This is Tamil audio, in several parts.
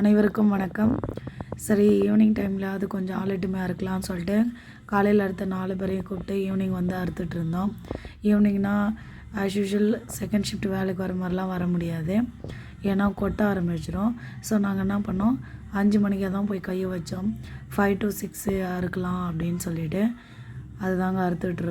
அனைவருக்கும் வணக்கம். சரி ஈவினிங் டைமில் அது கொஞ்சம் ஆலட்டுமையாக இருக்கலாம்னு சொல்லிட்டு காலையில் அறுத்த நாலு பேரையும் கூப்பிட்டு ஈவினிங் வந்து அறுத்துட்டு இருந்தோம். ஈவினிங்னா ஆஸ் யூஷுவல் செகண்ட் ஷிஃப்ட் வேலைக்கு வர மாதிரிலாம் வர முடியாது. ஏன்னா கொட்ட ஆரம்பிச்சிடும் ஸோ நாங்கள் என்ன பண்ணோம் அஞ்சு மணிக்கே தான் போய் கையை வச்சோம். ஃபைவ் டு சிக்ஸு அறுக்கலாம் அப்படின்னு சொல்லிவிட்டு அதுதாங்க அறுத்துட்டு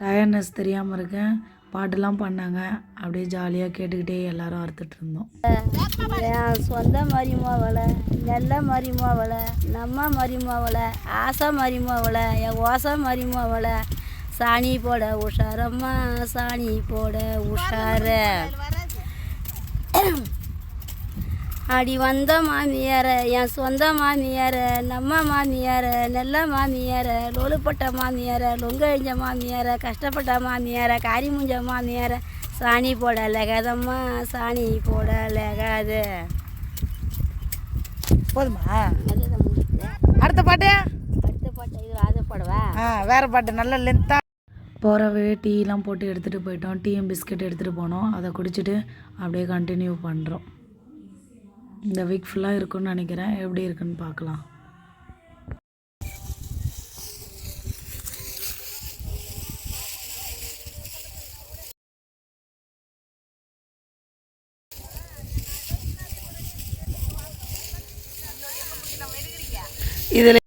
டயர்னஸ் தெரியாமல் இருக்கேன். பாட்டுலாம் பண்ணாங்க. அப்படியே ஜாலியாக கேட்டுக்கிட்டே எல்லாரும் அறுத்துட்டு இருந்தோம். என் சொந்த மருமவளை நல்ல மருமவளை நம்ம மருமவளை ஆசை மருமவளை என் ஓசை மருமவளை. சாணி போட உஷாரம்மா சாணி போட உஷார. அடி வந்த மாமியார என் சொந்த மாமியார நம்ம மாமியார நல்ல மாமியார லொலுப்பட்ட மாமியார லொங்கழிஞ்ச மாமியார கஷ்டப்பட்ட மாமியார காரி முஞ்ச மாமியார சாணி போட லகாதம்மா சாணி போட லகாது. போதுமா. அடுத்த பாட்டு? அடுத்த பாட்டு இது அதை போடவா? ஆ வேற பாட்டு நல்ல லென்த்தா போகிறவே டீலாம் போட்டு எடுத்துகிட்டு போயிட்டோம். டீயும் பிஸ்கட் எடுத்துகிட்டு போனோம். அதை குடிச்சிட்டு அப்படியே கண்டினியூ பண்ணுறோம் இந்த வீக் ஃபுல்லாக இருக்கும்னு நினைக்கிறேன். எப்படி இருக்குன்னு பார்க்கலாம். இதில்